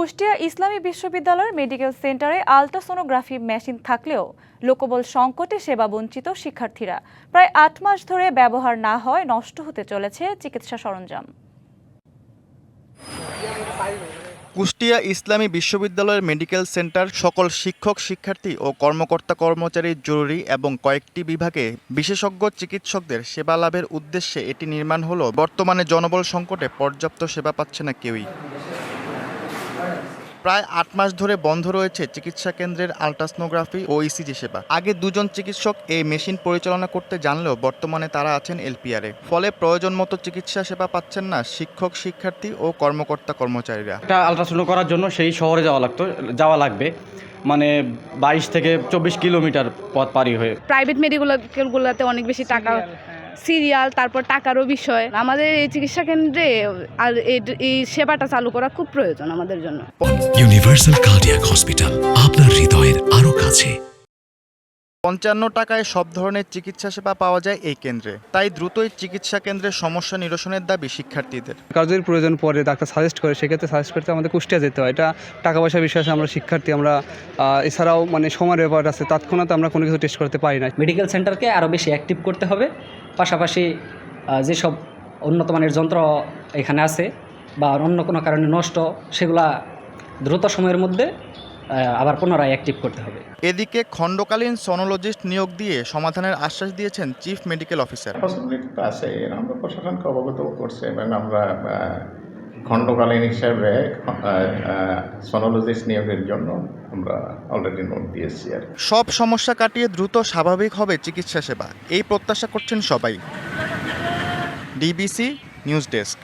কুষ্টিয়া ইসলামী বিশ্ববিদ্যালয়ের মেডিকেল সেন্টারে ultrasonography machine থাকলেও লোকবল সংকটে সেবা বঞ্চিত শিক্ষার্থীরা। প্রায় আট মাস ধরে ব্যবহার না হয় নষ্ট হতে চলেছে চিকিৎসা সরঞ্জাম। কুষ্টিয়া ইসলামী বিশ্ববিদ্যালয়ের মেডিকেল সেন্টার সকল শিক্ষক, শিক্ষার্থী ও কর্মকর্তা কর্মচারীর জরুরি এবং কয়েকটি বিভাগে বিশেষজ্ঞ চিকিৎসকদের সেবা লাভের উদ্দেশ্যে এটি নির্মাণ হলো। বর্তমানে জনবল সংকটে পর্যাপ্ত সেবা পাচ্ছে না কেউই। প্রায় আট মাস ধরে বন্ধ রয়েছে চিকিৎসা কেন্দ্রের আলট্রাসনোগ্রাফি ও ইসিজি সেবা। আগে দুজন চিকিৎসক এই মেশিন পরিচালনা করতে জানলেও বর্তমানে তারা আছেন এলপিআরে। ফলে প্রয়োজন মতো চিকিৎসা সেবা পাচ্ছেন না শিক্ষক শিক্ষার্থী ও কর্মকর্তা কর্মচারীরা। একটা আলট্রাসাউন্ড করার জন্য সেই শহরে যাওয়া লাগতো যাওয়া লাগবে। মানে বাইশ থেকে চব্বিশ কিলোমিটার পথ পারি হয়ে। প্রাইভেট মেডিকেলগুলোতে অনেক বেশি টাকা সিরিয়াল, তারপর টাকারও বিষয়। আমাদের এই চিকিৎসা কেন্দ্রে আর এই- সেবাটা চালু করা খুব প্রয়োজন আমাদের জন্য। ইউনিভার্সাল কার্ডিয়াক হসপিটাল আপনার হৃদয়ের আরও কাছে। পঞ্চান্ন টাকায় সব ধরনের চিকিৎসা সেবা পাওয়া যায় এই কেন্দ্রে। তাই দ্রুতই চিকিৎসা কেন্দ্রের সমস্যা নিরসনের দাবি শিক্ষার্থীদের। কারও যদি প্রয়োজন পড়ে ডাক্তার সাজেস্ট করে সেক্ষেত্রে সাজেস্ট করতে আমাদের কুষ্টিয়া যেতে হয়। এটা টাকা পয়সা বিশ্বাসে আমরা শিক্ষার্থী আমরা এছাড়াও মানে সময়ের ব্যাপার আছে তৎক্ষণাৎ আমরা কোনো কিছু টেস্ট করতে পারি না। মেডিকেল সেন্টারকে আরও বেশি অ্যাক্টিভ করতে হবে। পাশাপাশি যেসব উন্নত মানের যন্ত্র এখানে আছে বা অন্য কোনো কারণে নষ্ট সেগুলা দ্রুত সময়ের মধ্যে আবার পুনরায় অ্যাক্টিভ করতে হবে। এদিকে খণ্ডকালীন সনোলজিস্ট নিয়োগ দিয়ে সমাধানের আশ্বাস দিয়েছেন চিফ মেডিকেল অফিসার পসিবিলিটি তো আছে আমরা প্রশাসনকে অবগত করছে এবং আমরা খণ্ডকালীন হিসাবে সনোলজিস্ট নিয়োগের জন্য আমরা অলরেডি নোট দিয়েছি আর কি। সব সমস্যা কাটিয়ে দ্রুত স্বাভাবিক হবে চিকিৎসা সেবা। এই প্রত্যাশা করছেন সবাই। DBC news desk